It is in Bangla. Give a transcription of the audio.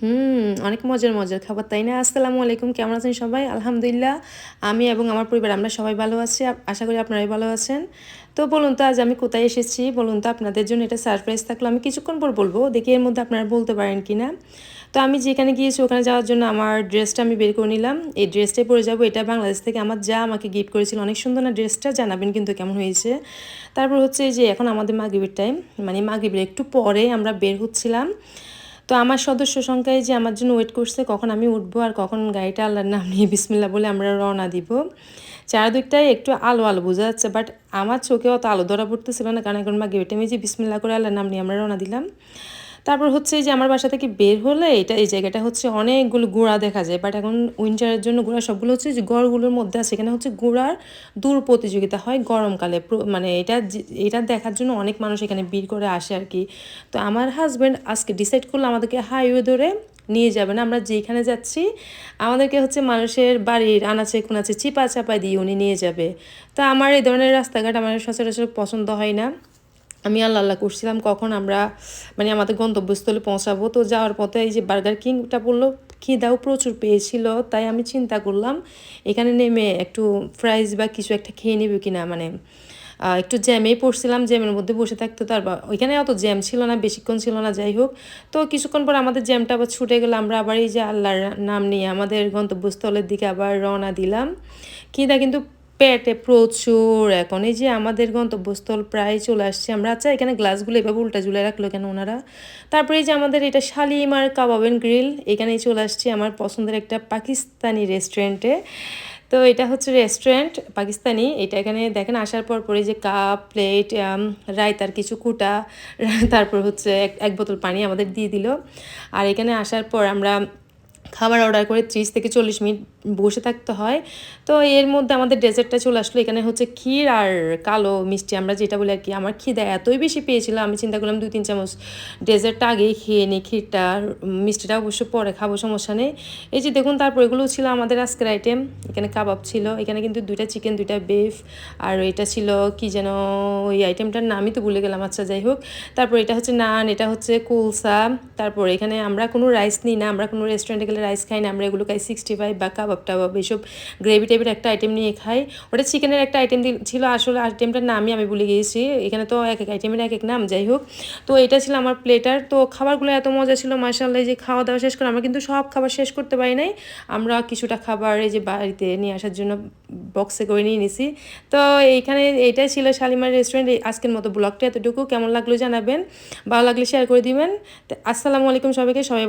হুম অনেক মজার মজার খাবার, তাই না? আসসালামু আলাইকুম, কেমন আছেন সবাই? আলহামদুলিল্লাহ, আমি এবং আমার পরিবার, আমরা সবাই ভালো আছি আশা করি আপনারাই ভালো আছেন। তো বলুন তো, আজ আমি কোথায় এসেছি? বলুন তো, আপনাদের জন্য এটা সারপ্রাইজ থাকল, আমি কিছুক্ষণ পর বলব, দেখি এর মধ্যে আপনারা বলতে পারেন কি না তো আমি যেখানে গিয়েছি, ওখানে যাওয়ার জন্য আমার ড্রেসটা আমি বের করে নিলাম। এই ড্রেসটাই পরে যাব। এটা বাংলাদেশ থেকে আমার যা আমাকে গিফট করেছিল। অনেক সুন্দর না ড্রেসটা? জানাবেন কিন্তু কেমন হয়েছে। তারপর হচ্ছে যে, এখন আমাদের মাগরিবের টাইম মানে মাগরিবের একটু পরে আমরা বের হচ্ছিলাম। তো আমার সদস্য সংখ্যায় যে আমার জন্য ওয়েট করছে, কখন আমি উঠবো আর কখন গাড়িটা আল্লাহর নাম নিয়ে বিসমিল্লা বলে আমরা রওনা দিব। চারদিকটাই একটু আলো আলো বোঝা যাচ্ছে বাট আমার চোখে অত আলো ধরা পড়তেছিল না। কারণ এখন মা টাইমে যে বিসমিল্লা করে আল্লাহর নাম নিয়ে আমরা রওনা দিলাম। তারপর হচ্ছে যে আমার বাসা থেকে বের হলে এটা, এই জায়গাটা হচ্ছে অনেকগুলো গোড়া দেখা যায় বাট এখন উইন্টারের জন্য গোড়া সবগুলো হচ্ছে যে গড়গুলোর মধ্যে আছে। এখানে হচ্ছে গোড়ার দূর প্রতিযোগিতা হয় গরমকালে। মানে এটা এটা দেখার জন্য অনেক মানুষ এখানে ভিড় করে আসে আর কি। তো আমার হাজব্যান্ড আজকে ডিসাইড করল আমাদেরকে হাইওয়ে ধরে নিয়ে যাবে না। আমরা যেখানে যাচ্ছি, আমাদেরকে হচ্ছে মানুষের বাড়ির আনাচে কোনাচে চিপা চাপা দিয়ে উনি নিয়ে যাবে। তা আমার এই ধরনের রাস্তাঘাট আমার সচরাচর পছন্দ হয় না। আমি আল্লাহ আল্লাহ করছিলাম, কখন আমরা মানে আমাদের গন্তব্যস্থলে পৌঁছাবো। তো যাওয়ার পথে এই যে বার্গার কিংটা বলল খিদাও প্রচুর পেয়েছিল, তাই আমি চিন্তা করলাম, এখানে নেমে একটু ফ্রাইজ বা কিছু একটা খেয়ে নেবে কিনা। মানে একটু জ্যামেই পড়ছিলাম, জ্যামের মধ্যে বসে থাকতো তো আর ওইখানে অত জ্যাম ছিল না, বেশিক্ষণ ছিল না, যাই হোক। তো কিছুক্ষণ পর আমাদের জ্যামটা আবার ছুটে গেল, আমরা আবার এই যে আল্লাহর নাম নিয়ে আমাদের গন্তব্যস্থলের দিকে আবার রওনা দিলাম। খিদা কিন্তু পেটে প্রচুর। এখন এই যে আমাদের গন্তব্যস্থল প্রায় চলে আসছে আমরা। আচ্ছা এখানে গ্লাসগুলো এভাবে উল্টা ঝুলে রাখল কেন ওনারা? তারপরে এই যে আমাদের এটা শালিমার কাবাবেন গ্রিল এখানেই চলে আসছি আমার পছন্দের একটা পাকিস্তানি রেস্টুরেন্টে তো এটা হচ্ছে রেস্টুরেন্ট পাকিস্তানি। এটা এখানে দেখেন, আসার পর পরে যে কাপ প্লেট রায়তার কিছু কুটা, তারপর হচ্ছে এক বোতল পানি আমাদের দিয়ে দিল। আর এখানে আসার পর আমরা খাবার অর্ডার করে ত্রিশ থেকে চল্লিশ মিনিট বসে থাকতে হয়। তো এর মধ্যে আমাদের ডেজার্টটা চলে আসলো, এখানে হচ্ছে ক্ষীর আর কালো মিষ্টি। আমরা যেটা বলি আর কি, আমার খিদা এতই বেশি পেয়েছিল, আমি চিন্তা করলাম দুই, তিন চামচ ডেজার্টটা আগেই খেয়ে নিই ক্ষীরটা। মিষ্টিটা অবশ্য পরে খাব, সমস্যা নেই। এই যে দেখুন, তারপর এগুলো ছিল আমাদের আজকের আইটেম এখানে কাবাব ছিল, এখানে কিন্তু দুইটা চিকেন দুইটা বেফ আর এটা ছিল কি যেন ওই আইটেমটার নামই তো ভুলে গেলাম আচ্ছা যাই হোক। তারপর এটা হচ্ছে নান, এটা হচ্ছে কুলসা। তারপর এখানে আমরা কোনো রাইস নিই না, আমরা কোনো রেস্টুরেন্টে গেলে রাইস খাই না, আমরা এগুলো খাই সিক্সটি ফাইভ বা কাবাব টাবাব এইসব গ্রেভি টাইপের একটা আইটেম নিয়ে খাই। ওটা চিকেনের একটা আইটেম ছিল আসলে আইটেমটার নামই আমি ভুলে গিয়েছি। এখানে তো এক এক আইটেমের এক এক নাম, যাই হোক। তো এটা ছিল আমার প্লেটার তো খাবারগুলো এত মজা ছিল মাসাল্লাহ যে খাওয়া দাওয়া শেষ করে, আমরা কিন্তু সব খাবার শেষ করতে পারি নাই। আমরা কিছুটা খাবার এই যে বাড়িতে নিয়ে আসার জন্য বক্সে করে নিয়ে নিছি। তো এইখানে এইটাই ছিল শালিমার রেস্টুরেন্ট আজকের মতো ব্লগটা এতটুকু। কেমন লাগল জানাবেন, ভালো লাগলে শেয়ার করে দিবেন। আসসালামু আলাইকুম সবাইকে, সবাই